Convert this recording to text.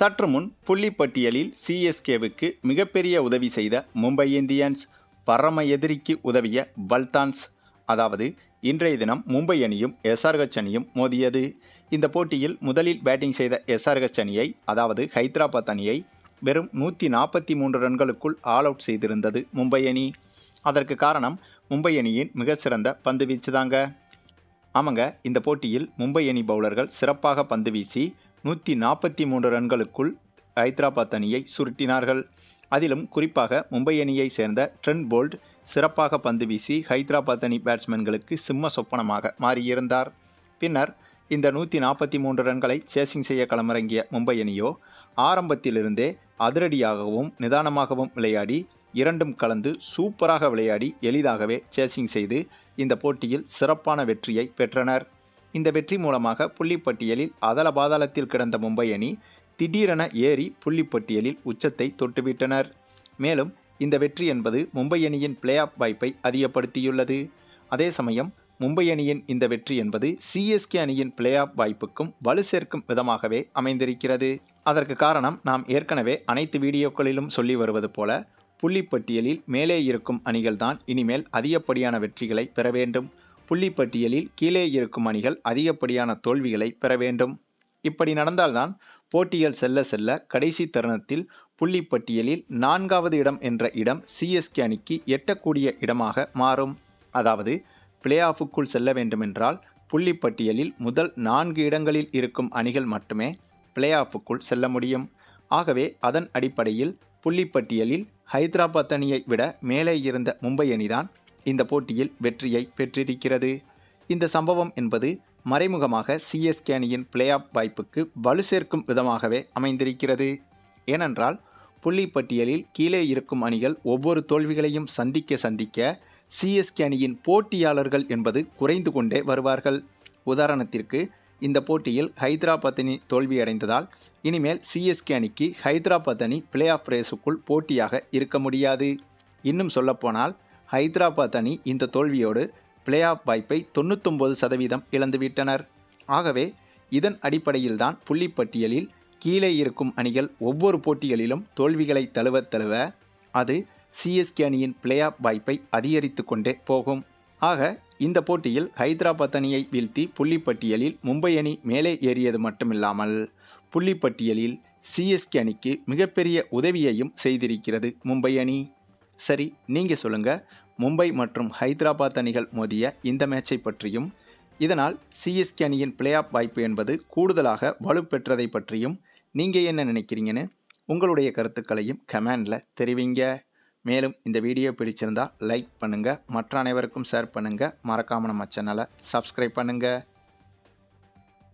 சற்று முன் புள்ளிப்பட்டியலில் சிஎஸ்கேவுக்கு மிகப்பெரிய உதவி செய்த மும்பை இந்தியன்ஸ் பரம எதிரிக்கு உதவிய பல்தான்ஸ் அதாவது இன்றைய தினம் மும்பை அணியும் எஸ்ஆர்ஹெச் அணியும் மோதியது. இந்த போட்டியில் முதலில் பேட்டிங் செய்த எஸ்ஆர்ஹெச் அணியை அதாவது ஹைதராபாத் அணியை வெறும் நூற்றி நாற்பத்தி மூன்று ரன்களுக்குள் ஆல் அவுட் செய்திருந்தது மும்பை அணி. அதற்கு காரணம் மும்பை அணியின் மிக சிறந்த பந்து வீச்சு தாங்க ஆமாங்க இந்த போட்டியில் மும்பை அணி பவுலர்கள் சிறப்பாக பந்து வீசி நூற்றி நாற்பத்தி மூன்று ரன்களுக்குள் ஹைதராபாத் அணியை சுருட்டினார்கள். அதிலும் குறிப்பாக மும்பை அணியை சேர்ந்த ட்ரெண்ட் போல்ட் சிறப்பாக பந்து வீசி ஹைதராபாத் அணி பேட்ஸ்மேன்களுக்கு சிம்ம சொப்பனமாக மாறியிருந்தார். பின்னர் இந்த நூற்றி நாற்பத்தி மூன்று ரன்களை சேசிங் செய்ய களமிறங்கிய மும்பை அணியோ ஆரம்பத்திலிருந்தே அதிரடியாகவும் நிதானமாகவும் விளையாடி இரண்டும் கலந்து சூப்பராக விளையாடி எளிதாகவே சேசிங் செய்து இந்த போட்டியில் சிறப்பான வெற்றியை பெற்றனர். இந்த வெற்றி மூலமாக புள்ளிப்பட்டியலில் அதல பாதாளத்தில் கிடந்த மும்பை அணி திடீரென ஏறி புள்ளிப்பட்டியலில் உச்சத்தை தொட்டுவிட்டனர். மேலும் இந்த வெற்றி என்பது மும்பை அணியின் பிளே ஆஃப் வாய்ப்பை அதிகப்படுத்தியுள்ளது. அதே சமயம் மும்பை அணியின் இந்த வெற்றி என்பது சிஎஸ்கே அணியின் பிளே ஆஃப் வாய்ப்புக்கும் வலு சேர்க்கும் விதமாகவே அமைந்திருக்கிறது. அதற்கு காரணம் நாம் ஏற்கனவே அனைத்து வீடியோக்களிலும் சொல்லி வருவது போல புள்ளிப்பட்டியலில் மேலே இருக்கும் அணிகள்தான் இனிமேல் அதிகப்படியான வெற்றிகளை பெற வேண்டும். புள்ளிப்பட்டியலில் கீழே இருக்கும் அணிகள் அதிகப்படியான தோல்விகளை பெற வேண்டும். இப்படி நடந்தால்தான் போட்டிகள் செல்ல செல்ல கடைசி தருணத்தில் புள்ளிப்பட்டியலில் நான்காவது இடம் என்ற இடம் சிஎஸ்கே அணிக்கு எட்டக்கூடிய இடமாக மாறும். அதாவது பிளே ஆஃபுக்குள் செல்ல வேண்டுமென்றால் புள்ளிப்பட்டியலில் முதல் நான்கு இடங்களில் இருக்கும் அணிகள் மட்டுமே பிளே ஆஃபுக்குள் செல்ல முடியும். ஆகவே அதன் அடிப்படையில் புள்ளிப்பட்டியலில் ஹைதராபாத் அணியை விட மேலே இருந்த மும்பை அணிதான் இந்த போட்டியில் வெற்றியை பெற்றிருக்கிறது. இந்த சம்பவம் என்பது மறைமுகமாக சிஎஸ்கே அணியின் பிளே ஆஃப் வாய்ப்புக்கு வலு சேர்க்கும் விதமாகவே அமைந்திருக்கிறது. ஏனென்றால் புள்ளிப்பட்டியலில் கீழே இருக்கும் அணிகள் ஒவ்வொரு தோல்விகளையும் சந்திக்க சந்திக்க சிஎஸ்கே அணியின் போட்டியாளர்கள் என்பது குறைந்து கொண்டே வருவார்கள். உதாரணத்திற்கு இந்த போட்டியில் ஹைதராபாத் அணி தோல்வியடைந்ததால் இனிமேல் சிஎஸ்கே அணிக்கு ஹைதராபாத் அணி பிளே ஆஃப் ரேஸுக்குள் போட்டியாக இருக்க முடியாது. இன்னும் சொல்லப்போனால் ஹைதராபாத் அணி இந்த தோல்வியோடு பிளே ஆஃப் வாய்ப்பை தொண்ணூத்தொம்பது சதவீதம் இழந்துவிட்டனர். ஆகவே இதன் அடிப்படையில்தான் புள்ளிப்பட்டியலில் கீழே இருக்கும் அணிகள் ஒவ்வொரு போட்டிகளிலும் தோல்விகளை தழுவ தழுவ அது சிஎஸ்கே அணியின் பிளே ஆஃப் வாய்ப்பை அதிகரித்து கொண்டே போகும். ஆக இந்த போட்டியில் ஹைதராபாத் அணியை வீழ்த்தி புள்ளிப்பட்டியலில் மும்பை அணி மேலே ஏறியது மட்டுமில்லாமல் புள்ளிப்பட்டியலில் சிஎஸ்கே அணிக்கு மிகப்பெரிய உதவியையும் செய்திருக்கிறது மும்பை அணி. சரி நீங்கள் சொல்லுங்கள் மும்பை மற்றும் ஹைதராபாத் அணிகள் மோதிய இந்த மேட்சை பற்றியும் இதனால் சிஎஸ்கே அணியின் பிளே ஆஃப் வாய்ப்பு என்பது கூடுதலாக வலுப்பெற்றதை பற்றியும் நீங்கள் என்ன நினைக்கிறீங்கன்னு உங்களுடைய கருத்துக்களையும் கமெண்டில் தெரிவிங்க. மேலும் இந்த வீடியோ பிடிச்சிருந்தால் லைக் பண்ணுங்கள் மற்ற அனைவருக்கும் ஷேர் பண்ணுங்கள் மறக்காமல் நம்ம சேனலை சப்ஸ்கிரைப் பண்ணுங்கள்